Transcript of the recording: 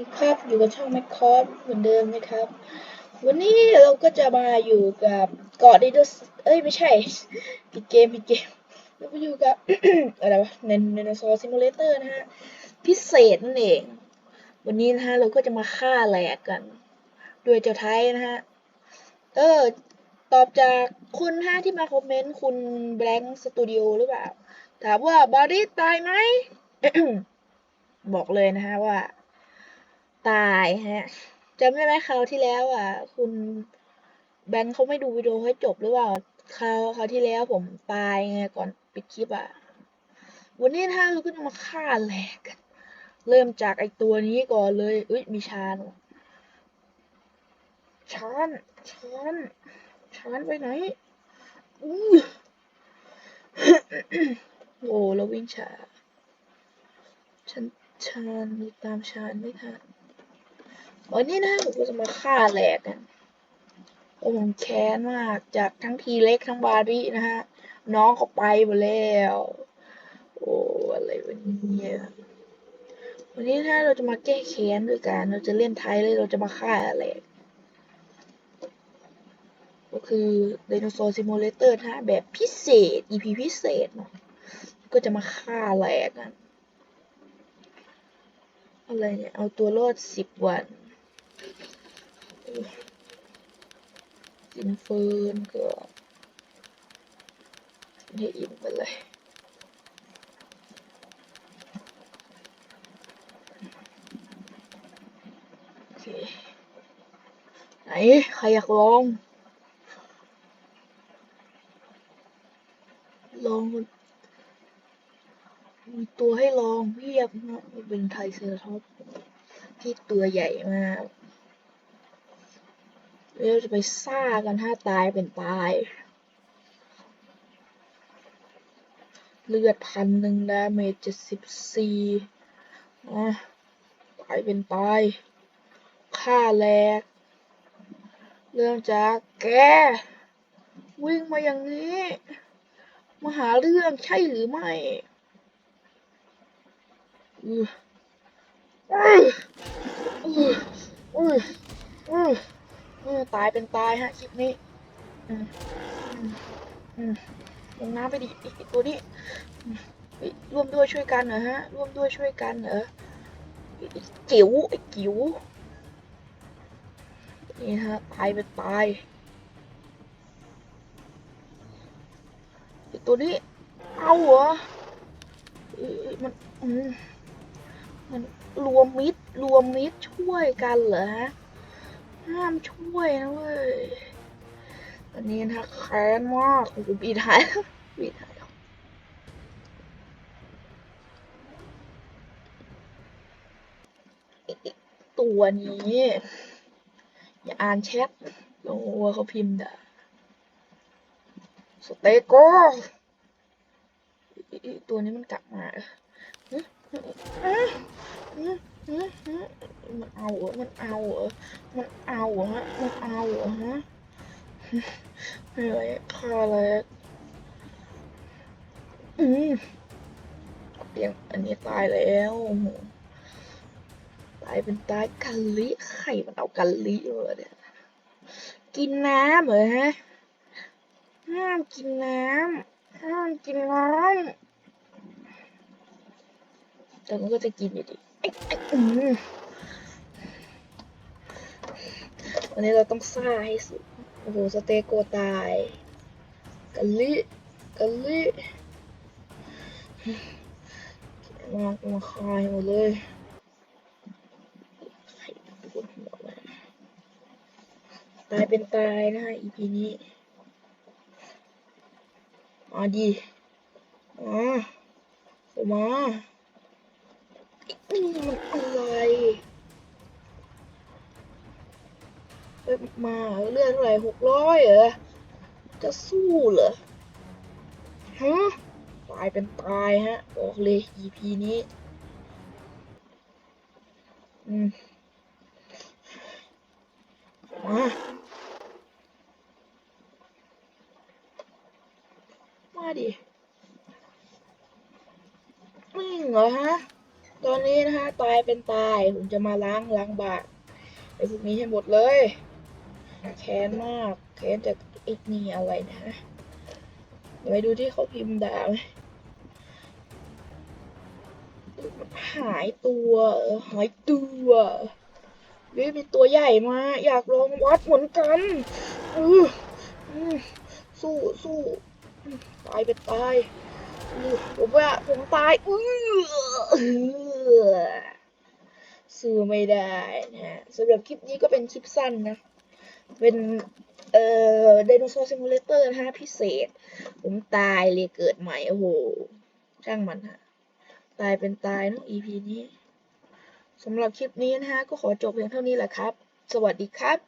ดีครับอยู่กับช่องแมคคอสเหมือนเดิมนะครับ วันนี้เราก็จะมาอยู่กับเกาะไดโนเสเอ้ยไม่ใช่ผิดเกมผิดเกมเราไปอยู่กับ อะไรวะเนนไดโนเสาร์ซิมูเลเตอร์นะฮะพิเศษนั่นเอง วันนี้นะฮะเราก็จะมาฆ่าแหลกกันด้วยเจ้าไทยนะฮะเออตอบจากคุณฮะที่มาคอมเมนต์คุณแบงค์สตูดิโอหรือเปล่า ถามว่าบาริสตายไหมบอกเลยนะฮะว่า ตายฮะจำได้ไหมคราวที่แล้วอะ คุณแบงค์เขาไม่ดูวิดีโอให้จบหรือเปล่าคราวคราวที่แล้วผมตายไงก่อนปิดคลิปอะ วันนี้นะเราก็จะมาฆ่าแหลกกัน เริ่มจากไอตัวนี้ก่อนเลยเอ้ยมีชานชานชานชานไปไหนอู้โอ้แล้ววิ่งช้าฉันชานตามชานไม่ทัน วันนี้นะผมก็จะมาฆ่าแหลกกันโอ้ผมแค้นมากจากทั้งทีเล็กทั้งบารีนะฮะ น้องเขาไปหมดแล้ว โอ้อะไรวันนี้วันนี้ถ้าเราจะมาแก้แค้นด้วยกัน เราจะเล่นไทยเลยเราจะมาฆ่าแหลกก็คือไดโนเสาร์ซิมูเลเตอร์นะแบบพิเศษ EP พิเศษเนาะก็จะมาฆ่าแหลกกันอะไรเนี่ย เอาตัวรอดสิบวัน กินเฟินก็ให้อิ่มไปเลยโอเคไหนใครอยากลอง ลองมีตัวให้ลองเพียบนะเป็นไทเซอร์ท็อปที่ตัวใหญ่มาก เราจะไปซ่ากันถ้าตายเป็นตาย เลือดพันหนึ่งดาเมจเจ็ดสิบสี่อะตายเป็นตายฆ่าแหลกเริ่มจากแก วิ่งมาอย่างนี้ มาหาเรื่องใช่หรือไม่อืออืออืออือ อื้อตายเป็นตายฮะคลิปนี้ อืมอืมลงน้ำไปดิไอ้ไอ้ตัวนี้ร่วมด้วยช่วยกันเหรอฮะ ร่วมด้วยช่วยกันเหรอไอจิ๋วไอ้จิ๋วนี่ฮะตายเป็นตายไอตัวนี้ เอาเหรอมันมันรวมมิตรรวมมิตรช่วยกันเหรอฮะ ห้ามช่วยนะเว้ยอันนี้นะแค้นมากโอ้โหบีท้ายบีท้ายตัวนี้ อย่าอ่านแชทโอ้เขาพิมพ์ด่าสเตโก้ไอ้ตัวนี้มันกลับมา มันเอาเหรอมันเอาเหรอมันเอาเหรอฮะมันเอาเหรอฮะไม่ไหวฆ่าเลยอืมเตียงอันนี้ตายแล้วตายเป็นตายกันลิไข่มันเอากันลิเลยเนี่ยกินน้ำเหรอฮะห้ามกินน้ำห้ามกินน้ำแต่มันก็จะกินอยู่ดีอ้อ้อืม วันนี้เราต้องซ่าให้สุด โอ้โห สเตโกตายกะลิกะลิมามาคายหมดเลยไข่ปวดหัวเลยตายเป็นตายนะ EP นี้มาดีมาเข้ามานี่มันอะไร มาเลือดเท่าไหร่หกร้อยเหรอ จะสู้เหรอ ฮะ ตายเป็นตายฮะ บอกเลย EP นี้ อืม มามาดิไม่เหรอฮะ ตอนนี้นะฮะ ตายเป็นตาย ผมจะมาล้างล้างบาปไอ้พวกนี้ให้หมดเลย แค้นมากแค้นจากไอ้นี่อะไรนะไปดูที่เขาพิมพ์ด่าไหมหายตัวหายตัววิมีตัวใหญ่มา อยากลองวัดเหมือนกันอือสู้สู้ตายเป็นตายผมว่าผมตายอือสู้ไม่ได้นะสำหรับคลิปนี้ก็เป็นคลิปสั้นนะ เป็น เอ่อไดโนเสาร์ซิมูเลเตอร์นะฮะพิเศษ ผมตายเลยเกิดใหม่ โอ้โห ช่างมันฮะ ตายเป็นตายเนาะ EP นี้สำหรับคลิปนี้นะฮะ ก็ขอจบเพียงเท่านี้แหละครับ สวัสดีครับ